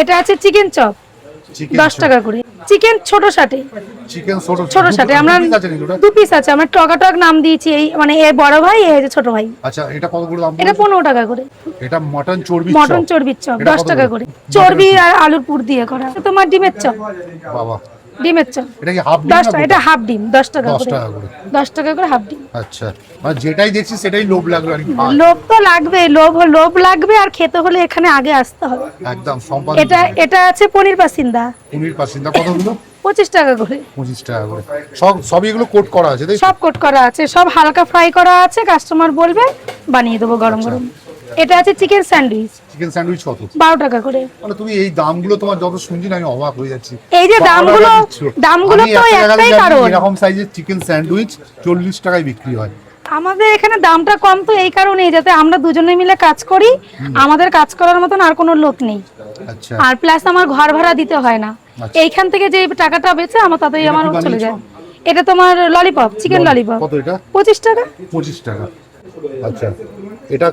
এটা আছে chicken chop দশ টাকা করে। চিকেন ছোট সাটে। চিকেন ছোট ছোট সাটে। আমরা দু পিস আছে। আমরা নাম দিয়েছি এই মানে এ বড় ভাই এ হচ্ছে ছোট ভাই। আচ্ছা এটা কত করে দাম এটা পড়েছে? পনেরো টাকা করে। এটা মটন চর্বি মটন চর্বির চপ এটা দশ কত টাকা করে? চর্বি আর আলুর পুর দিয়ে করা। তোমার ডিমের চপ। বাবা। ডিমের চপ। এটা কি হাফ দশ টাকা এটা হাফ ডিম দশ টাকা করে। টাকা করে হাফ ডিম। আচ্ছা। যেটাই দেখছি সেটাই লোভ লাগল আর কি। লোভ তো লাগবে লোভ লোভ লাগবে আর খেতে হলে এখানে আগে আসতে হবে। একদম সম্পাদক এটা এটা আছে পনির পাসিন্দা। পনির পাসিন্দা কতগুলো? পঁচিশ টাকা করে। পঁচিশ টাকা করে। সব সব এগুলো কোট করা আছে সব কোট করা আছে সব হালকা ফ্রাই করা আছে কাস্টমার বলবে বানিয়ে দেবো গরম গরম। এটা আছে চিকেন স্যান্ডউইচ চিকেন স্যান্ডউইচ কত? বারো টাকা করে। মানে তুমি এই দামগুলো তোমার যত শুনছি না আমি অবাক হয়ে যাচ্ছি। এই যে দামগুলো দামগুলো তো একটা একটাই কারণ। এরকম সাইজের চিকেন স্যান্ডউইচ চল্লিশ টাকায় বিক্রি হয়। আমাদের এখানে দামটা কম তো এই কারণেই যাতে আমরা দুজনে মিলে কাজ করি। আমাদের কাজ করার মতন আর কোনো লোক নেই। আচ্ছা। আর প্লাস আমার ঘর ভাড়া দিতে হয় না। আচ্ছা। এইখান থেকে যে টাকাটা বেঁচে আমার তাতেই আমার চলে যায়। এটা তোমার ললিপপ চিকেন ললিপপ কত এটা? পঁচিশ টাকা। পঁচিশ টাকা। আচ্ছা। এটা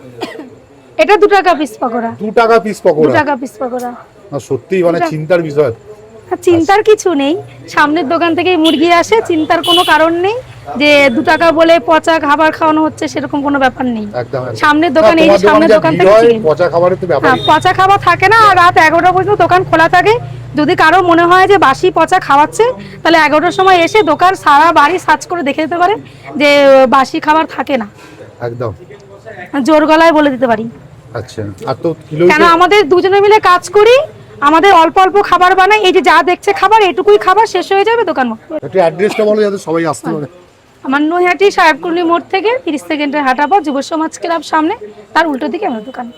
এটা দু টাকা পিস পকোড়া। দু টাকা পিস পকোড়া। টাকা পিস পকোড়া। না সত্যি মানে চিন্তার বিষয়। চিন্তার কিছু নেই। সামনের দোকান থেকে মুরগি আসে চিন্তার কোনো কারণ নেই যে দু টাকা বলে পচা খাবার খাওয়ানো হচ্ছে সেরকম কোনো ব্যাপার নেই। সামনের দোকান এই যে সামনের দোকান থেকে পচা খাবারের তো ব্যাপার হ্যাঁ, পচা খাবার থাকে না আর রাত এগারোটা পর্যন্ত দোকান খোলা থাকে। যদি কারও মনে হয় যে বাসি পচা খাওয়াচ্ছে তাহলে এগারোটার সময় এসে দোকান সারা বাড়ি সার্চ করে দেখে দিতে পারে যে বাসি খাবার থাকে না। একদম। জোর গলায় বলে দিতে পারি। আচ্ছা। আর তো কিলো কেন আমাদের দুজনে মিলে কাজ করি আমাদের অল্প অল্প খাবার বানাই এই যে যা দেখছে খাবার এটুকুই খাবার শেষ হয়ে যাবে দোকান বন্ধ। একটু অ্যাড্রেসটা বলো যাতে সবাই আসতে পারে। আমার নৈহাটি সাহেবকুন্ডি মোড় থেকে তিরিশ সেকেন্ডের হাঁটা পর যুব সমাজ ক্লাব সামনে তার উল্টো দিকে আমার দোকান।